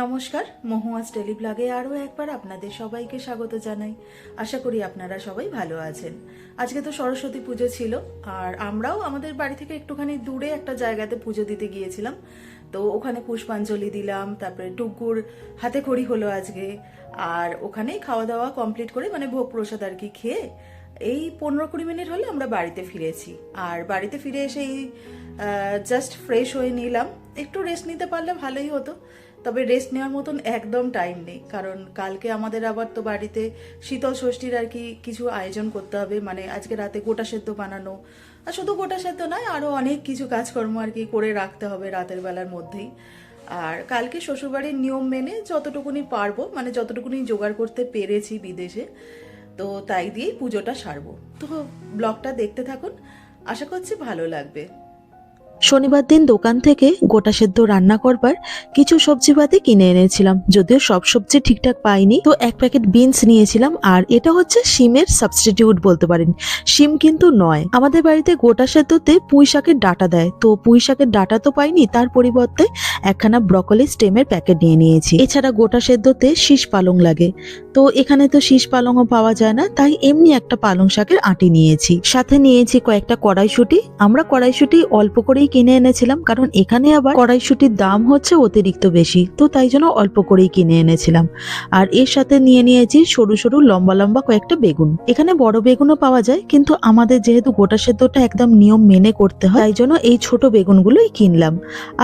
নমস্কার মহুয়াজ টেলিব্লগে আরও একবার আপনাদের সবাইকে স্বাগত জানাই। আশা করি আপনারা সবাই ভালো আছেন। আজকে তো সরস্বতী পুজো ছিল, আর আমরাও আমাদের বাড়ি থেকে একটুখানি দূরে একটা জায়গাতে পুজো দিতে গিয়েছিলাম। তো ওখানে পুষ্পাঞ্জলি দিলাম, তারপরে টুকুর হাতে খড়ি হলো আজকে, আর ওখানেই খাওয়া দাওয়া কমপ্লিট করে মানে ভোগ প্রসাদ আর কি খেয়ে এই পনেরো কুড়ি মিনিট হলে আমরা বাড়িতে ফিরেছি। আর বাড়িতে ফিরে এসেই জাস্ট ফ্রেশ হয়ে নিলাম। একটু রেস্ট নিতে পারলে ভালোই হতো। তবে রেস্ট নেওয়ার মতন একদম টাইম নেই। কারণ কালকে আমাদের আবার তো বাড়িতে শীতল ষষ্ঠীর আর কি কিছু আয়োজন করতে হবে। মানে আজকে রাতে গোটা সেদ্ধ বানানো। আর শুধু গোটা সেদ্ধ নয় আরও অনেক কিছু কাজকর্ম আর কি করে রাখতে হবে রাতের বেলার মধ্যেই। আর কালকে শ্বশুরবাড়ির নিয়ম মেনে যতটুকুনি পারব মানে যতটুকুনি জোগাড় করতে পেরেছি বিদেশে, তো তাই দিয়েই পুজোটা সারবো। তো ব্লগটা দেখতে থাকুন। আশা করছি ভালো লাগবে। শনিবার দিন দোকান থেকে গোটা সেদ্ধ রান্না করবার কিছু সবজিপাতি কিনে এনেছিলাম, যদিও সব সবজি ঠিকঠাক পাইনি। তো এক প্যাকেট বিনস নিয়েছিলাম, আর এটা হচ্ছে শিমের সাবস্টিটিউট বলতে পারেন। শিম কিন্তু নয়। আমাদের বাড়িতে গোটা সেদ্ধতে পুঁই শাকের ডাটা দেয়। তো পুঁই শাকের ডাটা তো পাইনি, তার পরিবর্তে একখানা ব্রকলি স্টেমের প্যাকেট নিয়ে নিয়েছি। এছাড়া গোটা সেদ্ধতে শীষ পালং লাগে। তো এখানে তো শীষ পালংও পাওয়া যায় না, তাই এমনি একটা পালং শাকের আটি নিয়েছি। সাথে নিয়েছি কয়েকটা কড়াইশুটি। আমরা কড়াইশুটি অল্প করেই কিনে এনেছিলাম, কারণ এখানে আবার কড়াইশুটির দাম হচ্ছে অতিরিক্ত বেশি, তো তাই জন্য অল্প করেই কিনে এনেছিলাম। আর এর সাথে নিয়ে নিয়েছি সরু সরু লম্বা লম্বা কয়েকটা বেগুন। এখানে বড় বেগুনও পাওয়া যায়, কিন্তু আমাদের যেহেতু গোটা সেদ্ধটা একদম নিয়ম মেনে করতে হয়, তাই জন্য এই ছোট বেগুনগুলোই কিনলাম।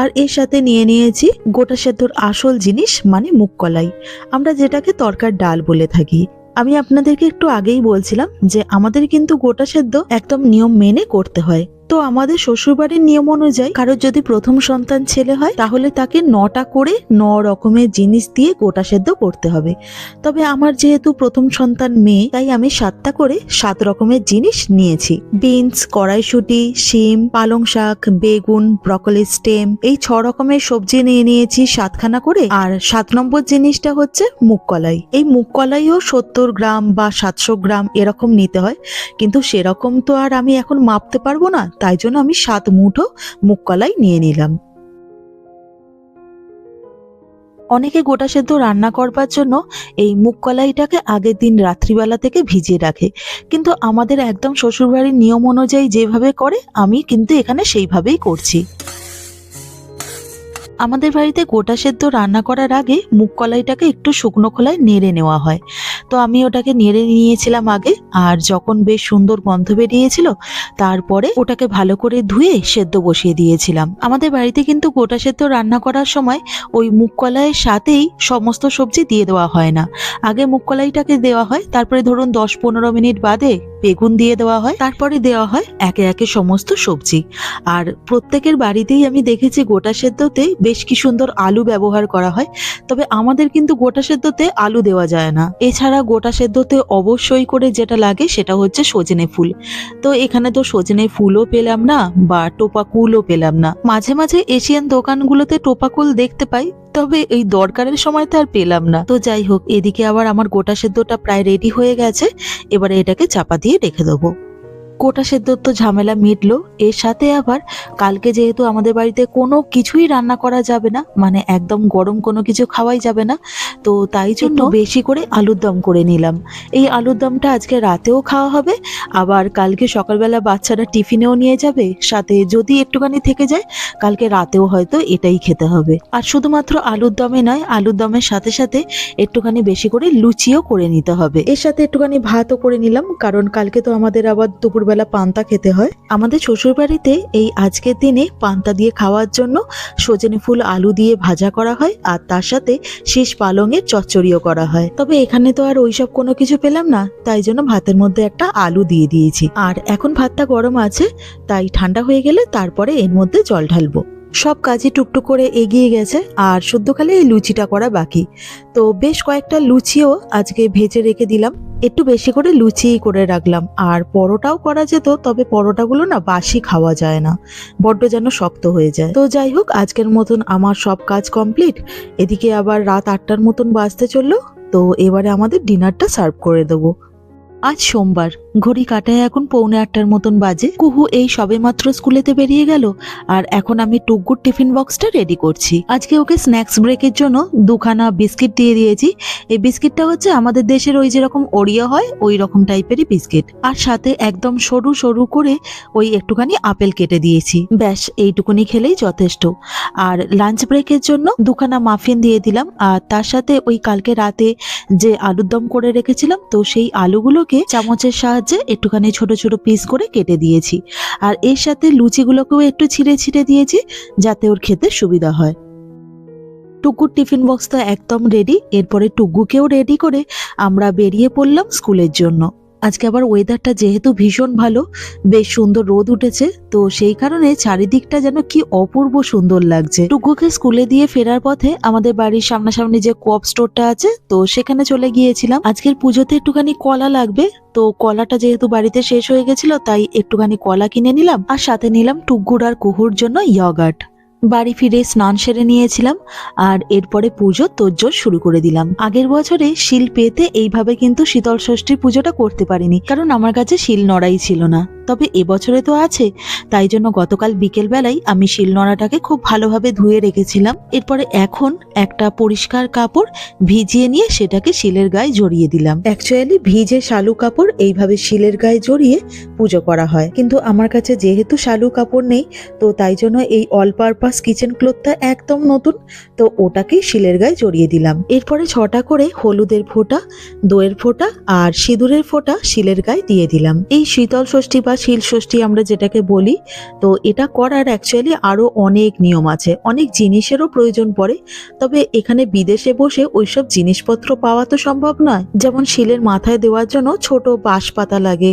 আর এর সাথে নিয়ে নিয়েছি গোটা সেদ্ধর আসল জিনিস মানে মুখ কলাই। আমরা যেটাকে তরকার ডাল বলে থাকি। আমি আপনাদেরকে একটু আগেই বলছিলাম যে আমাদের কিন্তু গোটা সেদ্ধ একদম নিয়ম মেনে করতে হয়। তো আমাদের শ্বশুরবাড়ির নিয়ম অনুযায়ী কারোর যদি প্রথম সন্তান ছেলে হয়, তাহলে তাকে নটা করে ন রকমের জিনিস দিয়ে গোটা সেদ্ধ করতে হবে। তবে আমার যেহেতু প্রথম সন্তান মেয়ে, তাই আমি সাতটা করে সাত রকমের জিনিস নিয়েছি। বিনস, কড়াইশুটি, শিম, পালং শাক, বেগুন, ব্রকলি স্টেম, এই ছ রকমের সবজি নিয়ে নিয়েছি সাতখানা করে। আর সাত নম্বর জিনিসটা হচ্ছে মুগ কলাই। এই মুগ কলাইও সত্তর গ্রাম বা সাতশো গ্রাম এরকম নিতে হয়। কিন্তু সেরকম তো আর আমি এখন মাপতে পারব না। তাই জন্য আমি সাত মুঠো মুগ কলাই নিয়ে নিলাম। অনেকে গোটা সেদ্ধ রান্না করবার জন্য এই মুগ কলাইটাকে আগের দিন রাত্রিবেলা থেকে ভিজিয়ে রাখে। কিন্তু আমাদের একদম শ্বশুরবাড়ির নিয়ম অনুযায়ী যেভাবে করে, আমি কিন্তু এখানে সেইভাবেই করছি। আমাদের বাড়িতে গোটা সেদ্ধ রান্না করার আগে মুগ কলাইটাকে একটু শুকনো খোলায় নেড়ে নেওয়া হয়। তো আমি ওটাকে নেড়ে নিয়েছিলাম আগে, আর যখন বেশ সুন্দর গন্ধ বেরিয়েছিল, তারপরে ওটাকে ভালো করে ধুয়ে সেদ্ধ বসিয়ে দিয়েছিলাম। আমাদের বাড়িতে কিন্তু গোটা সেদ্ধ রান্না করার সময় ওই মুগ কলাইয়ের সাথেই সমস্ত সবজি দিয়ে দেওয়া হয় না। আগে মুগ কলাইটাকে দেওয়া হয়, তারপরে ধরুন দশ পনেরো মিনিট বাদে বেগুন দিয়ে দেওয়া হয়, তারপরে দেওয়া হয় একে একে সমস্ত সবজি। আর প্রত্যেকের বাড়িতেই আমি দেখেছি গোটা সেদ্ধতে বেশ কি সুন্দর আলু ব্যবহার করা হয়, তবে আমাদের কিন্তু গোটা সেদ্ধতে আলু দেওয়া যায় না। এছাড়া গোটা সেদ্ধতে অবশ্যই করে যেটা লাগে সেটা হচ্ছে সজনে ফুল। তো এখানে তো সজনে ফুলও পেলাম না বা টোপাকুলও পেলাম না। মাঝে মাঝে এশিয়ান দোকানগুলোতে টোপাকুল দেখতে পাই তবে এই দরকারের সময় তো আর পেলাম না। তো যাই হোক, এদিকে আবার আমার গোটা সেদ্ধটা প্রায় রেডি হয়ে গেছে। এবারে এটাকে চাপা দিয়ে রেখে দেবো। গোটা সেদ্ধ তো ঝামেলা মিটলো। এর সাথে আবার কালকে যেহেতু আমাদের বাড়িতে কোনো কিছুই রান্না করা যাবে না মানে একদম গরম কোনো কিছু খাওয়াই যাবে না তো তাই জন্য বেশি করে আলুর দম করে নিলাম। এই আলুর দমটা আজকে রাতেও খাওয়া হবে আবার কালকে সকালবেলা বাচ্চারা টিফিনেও নিয়ে যাবে সাথে যদি একটুখানি থেকে যায় কালকে রাতেও হয়তো এটাই খেতে হবে। আর শুধুমাত্র আলুর দমে নয় আলুর দমের সাথে সাথে একটুখানি বেশি করে লুচিও করে নিতে হবে। এর সাথে একটুখানি ভাতও করে নিলাম কারণ কালকে তো আমাদের আবার দুপুরবেলা পান্তা খেতে হয়। আমাদের শ্বশুরবাড়িতে এই আজকের দিনে পান্তা দিয়ে খাওয়ার জন্য সজনে ফুল আলু দিয়ে ভাজা করা হয় আর তার সাথে শীষ পালংয়ের চচ্চড়িও করা হয়। তবে এখানে তো আর ওইসব কোনো কিছু পেলাম না, তাই জন্য ভাতের মধ্যে একটা আলু দিয়ে দিয়েছি। আর এখন ভাতটা গরম আছে, তাই ঠান্ডা হয়ে গেলে তারপরে এর মধ্যে জল ঢালবো। সব কাজই টুকটুক করে এগিয়ে গেছে, আর শুদ্ধ খালি এই লুচিটা করা বাকি। তো বেশ কয়েকটা লুচিও আজকে ভেজে রেখে দিলাম। একটু বেশি করে লুচিই করে রাখলাম, আর পরোটাও করা যেত, তবে পরোটাগুলো না বাসি খাওয়া যায় না, বড্ড যেন শক্ত হয়ে যায়। তো যাই হোক, আজকের মতন আমার সব কাজ কমপ্লিট। এদিকে আবার রাত আটটার মতন বাজতে চলল, তো এবারে আমাদের ডিনারটা সার্ভ করে দেবো। আজ সোমবার, ঘড়ি কাটায় এখন পৌনে আটটার মতন বাজে। কুহু এই সবেমাত্র স্কুলেতে বেরিয়ে গেল, আর এখন আমি টুকগুর টিফিন বক্সটা রেডি করছি। আজকে ওকে স্ন্যাক্স ব্রেকের জন্য দুখানা বিস্কিট দিয়ে দিয়েছি। এই বিস্কিটটা হচ্ছে আমাদের দেশের ওই যেরকম ওড়িয়া হয়, ওই রকম টাইপেরই বিস্কিট আর সাথে একদম সরু সরু করে ওই একটুখানি আপেল কেটে দিয়েছি। ব্যাস, এইটুকুনি খেলেই যথেষ্ট। আর লাঞ্চ ব্রেকের জন্য দুখানা মাফিন দিয়ে দিলাম। আর তার সাথে ওই কালকে রাতে যে আলুর দম করে রেখেছিলাম, তো সেই আলুগুলোকে চামচের সাহায্যে একটুখানি ছোট ছোট পিস করে কেটে দিয়েছি। আর এর সাথে লুচিগুলোকেও একটু ছিঁড়ে ছিঁড়ে দিয়েছি যাতে ওর খেতে সুবিধা হয়। টুকুর টিফিন বক্স তো একদম রেডি এরপরে টুকুকেও রেডি করে আমরা বেরিয়ে পড়লাম স্কুলের জন্য। আজকে আবার ওয়েদারটা যেহেতু ভীষণ ভালো, বেশ সুন্দর রোদ উঠেছে, তো সেই কারণে চারিদিকটা যেন কি অপূর্ব সুন্দর লাগছে। টুকুকে স্কুলে দিয়ে ফেরার পথে আমাদের বাড়ির সামনাসামনি যে কোঅপ স্টোরটা আছে, তো সেখানে চলে গিয়েছিলাম। আজকের পুজোতে একটুখানি কলা লাগবে, তো কলাটা যেহেতু বাড়িতে শেষ হয়ে গেছিল, তাই একটুখানি কলা কিনে নিলাম, আর সাথে নিলাম টুকগুড় আর কুহুর জন্য ইয়গার্ট বাড়ি ফিরে স্নান সেরে নিয়েছিলাম আর এরপরে পুজো তোজ্জোর শুরু করে দিলাম। আগের বছরে শিল পেতে এইভাবে কিন্তু শীতল ষষ্ঠীর পুজোটা করতে পারিনি, কারণ আমার কাছে শিল নড়াই ছিল না। তবে এবছরে তো আছে। তাই জন্য গতকাল বিকেল বেলায় আমি শিল নড়াটাকে খুব ভালোভাবে ধুয়ে রেখেছিলাম। এরপরে এখন একটা পরিষ্কার কাপড় ভিজিয়ে নিয়ে সেটাকে শিলের গায়ে জড়িয়ে দিলাম। অ্যাকচুয়ালি ভিজে শালু কাপড় এইভাবে শিলের গায়ে জড়িয়ে পুজো করা হয়। কিন্তু আমার কাছে যেহেতু শালু কাপড় নেই, তো তাই জন্য এই অল পারপাস কিচেন ক্লোথটা একদম নতুন, তো ওটাকেই শিলের গায়ে জড়িয়ে দিলাম। এরপরে ছটা করে হলুদের ফোঁটা, দইয়ের ফোঁটা আর সিঁদুরের ফোঁটা শিলের গায়ে দিয়ে দিলাম। এই শীতল ষষ্ঠী বা শিল ষষ্ঠী আমরা যেটাকে বলি, তো এটা করার অ্যাকচুয়ালি আরও অনেক নিয়ম আছে। অনেক জিনিসেরও প্রয়োজন পড়ে, তবে এখানে বিদেশে বসে ওইসব জিনিসপত্র পাওয়া তো সম্ভব নয়। যেমন শিলের মাথায় দেওয়ার জন্য ছোট বাঁশ পাতা লাগে,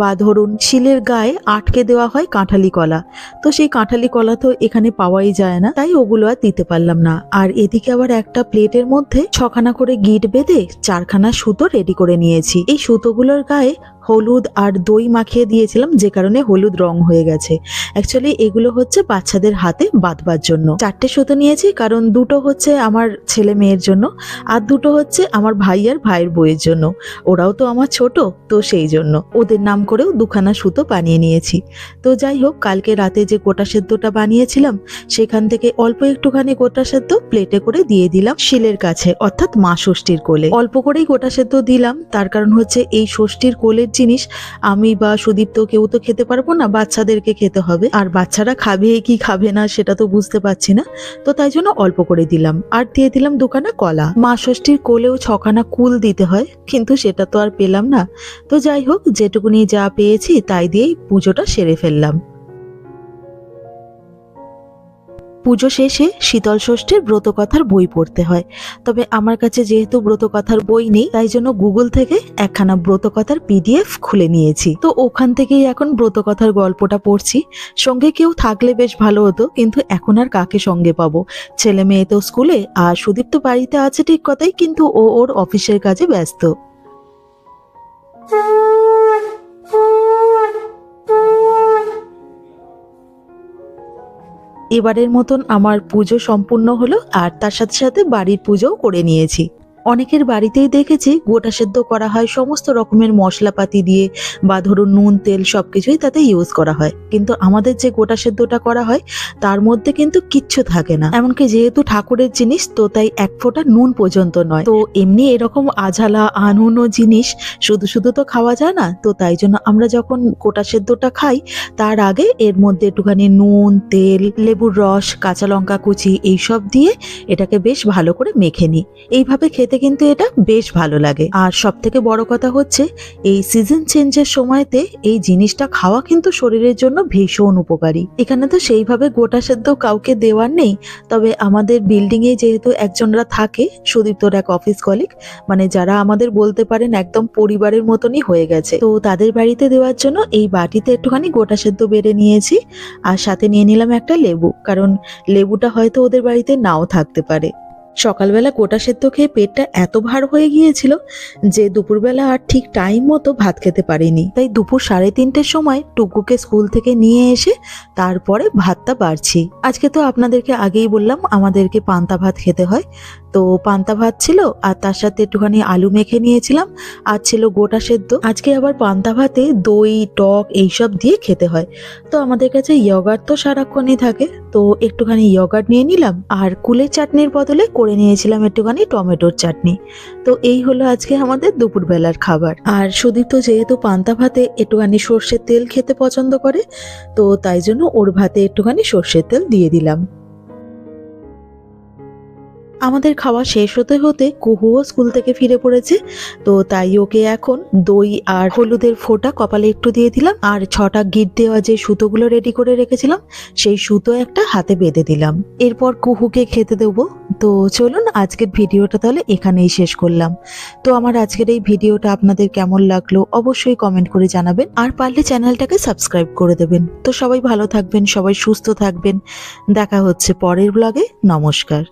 বা ধরুন শিলের গায়ে আটকে দেওয়া হয় কাঁঠালি কলা। তো সেই কাঁঠালি কলা তো এখানে পাওয়াই যায় না, তাই ওগুলো আর দিতে পারলাম না। আর এদিকে আবার একটা প্লেটের মধ্যে ছখানা করে গিট বেঁধে চারখানা সুতো রেডি করে নিয়েছি। এই সুতোগুলোর গায়ে হলুদ আর দই মাখিয়ে দিয়েছিলাম, যে কারণে হলুদ রং হয়ে গেছে। অ্যাকচুয়ালি এগুলো হচ্ছে বাচ্চাদের হাতে বাঁধবার জন্য। চারটে সুতো নিয়েছি, কারণ দুটো হচ্ছে আমার ছেলে মেয়ের জন্য, আর দুটো হচ্ছে আমার ভাই আর ভাইয়ের বইয়ের জন্য। ওরাও তো আমার ছোট, তো সেই জন্য। ওদের নাম করেও দুখানা সুতো বানিয়ে নিয়েছি। তো যাই হোক, কালকে রাতে যে গোটা সেদ্ধটা বানিয়েছিলাম, সেখান থেকে অল্প একটুখানি গোটা সেদ্ধ প্লেটে করে দিয়ে দিলাম শিলের কাছে, অর্থাৎ মা ষষ্ঠীর কোলে। অল্প করেই গোটা সেদ্ধ দিলাম, তার কারণ হচ্ছে এই ষষ্ঠীর কোলের জিনিস আমি বা সুদীপ্ত কেউ তো খেতে পারব না, বাচ্চাদেরকে খেতে হবে। আর বাচ্চারা খাবে কি খাবে না সেটা তো বুঝতে পারছি না। তো তাই জন্য অল্প করে দিলাম। আর দিয়ে দিলাম দুখানা কলা। মা ষষ্ঠীর কোলেও ছখানা কুল দিতে হয়, কিন্তু সেটা তো আর পেলাম না। তো যাই হোক, যেটুকুনি যা পেয়েছি, তাই দিয়েই পুজোটা সেরে ফেললাম। শেষে শীতল ষষ্ঠীর ব্রতকথার বই পড়তে হয়। তবে আমার কাছে যেহেতু ব্রতকথার বই নেই, তাই জন্য গুগল থেকে একখানা ব্রতকথার পিডিএফ খুলে নিয়েছি। তো ওখান থেকেই এখন ব্রতকথার গল্পটা পড়ছি। সঙ্গে কেউ থাকলে বেশ ভালো হতো, কিন্তু এখন আর কাকে সঙ্গে পাবো? ছেলে মেয়ে তো স্কুলে, আর সুদীপ তো বাড়িতে আছে ঠিক কথাই, কিন্তু ও ওর অফিসের কাজে ব্যস্ত। এবারের মতন আমার পুজো সম্পূর্ণ হলো আর তার সাথে সাথে বাড়ির পুজোও করে নিয়েছি। অনেকের বাড়িতেই দেখেছি গোটা সেদ্ধ করা হয় সমস্ত রকমের মশলাপাতি দিয়ে বা ধরুন নুন, তেল সবকিছুই তাতে ইউজ করা হয়। কিন্তু আমাদের যে গোটা সেদ্ধটা করা হয়, তার মধ্যে কিন্তু কিচ্ছু থাকে না। এমনকি যেহেতু ঠাকুরের জিনিস, তো তাই এক ফোঁটা নুন পর্যন্ত নয়। তো এমনি এরকম আঝালা, আনুনো জিনিস শুধু শুধু তো খাওয়া যায় না। তো তাই জন্য আমরা যখন গোটা সেদ্ধটা খাই, তার আগে এর মধ্যে একটুখানি নুন, তেল, লেবুর রস, কাঁচা লঙ্কা কুচি, এইসব দিয়ে এটাকে বেশ ভালো করে মেখে নিই। এইভাবে খেতে কিন্তু এটা বেশ ভালো লাগে। আর সব থেকে বড় কথা হচ্ছে, এই সিজন চেঞ্জের সময়তে এই জিনিসটা খাওয়া কিন্তু শরীরের জন্য ভীষণ উপকারী। এখানে তো সেইভাবে গোটা সেদ্ধ কাউকে দেওয়ার নেই, তবে আমাদের বিল্ডিং এ যেহেতু একজনরা থাকে, সুদীপ্তর এক অফিস কলিগ মানে যারা আমাদের বলতে পারেন একদম পরিবারের মতনই হয়ে গেছে। তো তাদের বাড়িতে দেওয়ার জন্য এই বাটিতে একটুখানি গোটা সেদ্ধ বেড়ে নিয়েছি, আর সাথে নিয়ে নিলাম একটা লেবু, কারণ লেবুটা হয়তো ওদের বাড়িতে নাও থাকতে পারে। সকালবেলা কোটা সেদ্ধ খেয়ে পেটটা এত ভার হয়ে গিয়েছিল যে দুপুরবেলা আর ঠিক টাইম মতো ভাত খেতে পারিনি। তাই দুপুর সাড়ে তিনটের সময় টুকুকে স্কুল থেকে নিয়ে এসে তারপরে ভাতটা বাড়ছি। আজকে তো আপনাদেরকে আগেই বললাম, আমাদেরকে পান্তা ভাত খেতে হয়। তো পান্তা ভাত ছিল আর তার সাথে একটুখানি আলু মেখে নিয়েছিলাম আর ছিল গোটা সেদ্ধ। আজকে আবার পান্তা ভাতে দই, টক এইসব দিয়ে খেতে হয়। তো আমাদের কাছে ইয়গার্ট তো সারাক্ষণই থাকে। তো একটুখানি ইয়গার্ট নিয়ে নিলাম আর কুলের চাটনির বদলে করে নিয়েছিলাম একটুখানি টমেটোর চাটনি। তো এই হলো আজকে আমাদের দুপুরবেলার খাবার। আর সুদীপ তো যেহেতু পান্তা ভাতে একটুখানি সর্ষের তেল খেতে পছন্দ করে, তো তাই জন্য ওর ভাতে একটুখানি সর্ষের তেল দিয়ে দিলাম। আমাদের খাওয়া শেষ হতে হতে কুহুও স্কুল থেকে ফিরে পড়েছে। তো তাই ওকে এখন দই আর হলুদের ফোঁটা কপালে একটু দিয়ে দিলাম আর ছটা গিট দেওয়া যে সুতোগুলো রেডি করে রেখেছিলাম, সেই সুতো একটা হাতে বেঁধে দিলাম। এরপর কুহুকে খেতে দেবো। তো চলুন আজকের ভিডিওটা তাহলে এখানেই শেষ করলাম। তো আমার আজকের এই ভিডিওটা আপনাদের কেমন লাগল অবশ্যই কমেন্ট করে জানাবেন আর পারলে চ্যানেলটাকে সাবস্ক্রাইব করে দেবেন। তো সবাই ভালো থাকবেন, সবাই সুস্থ থাকবেন। দেখা হচ্ছে পরের ব্লগে নমস্কার।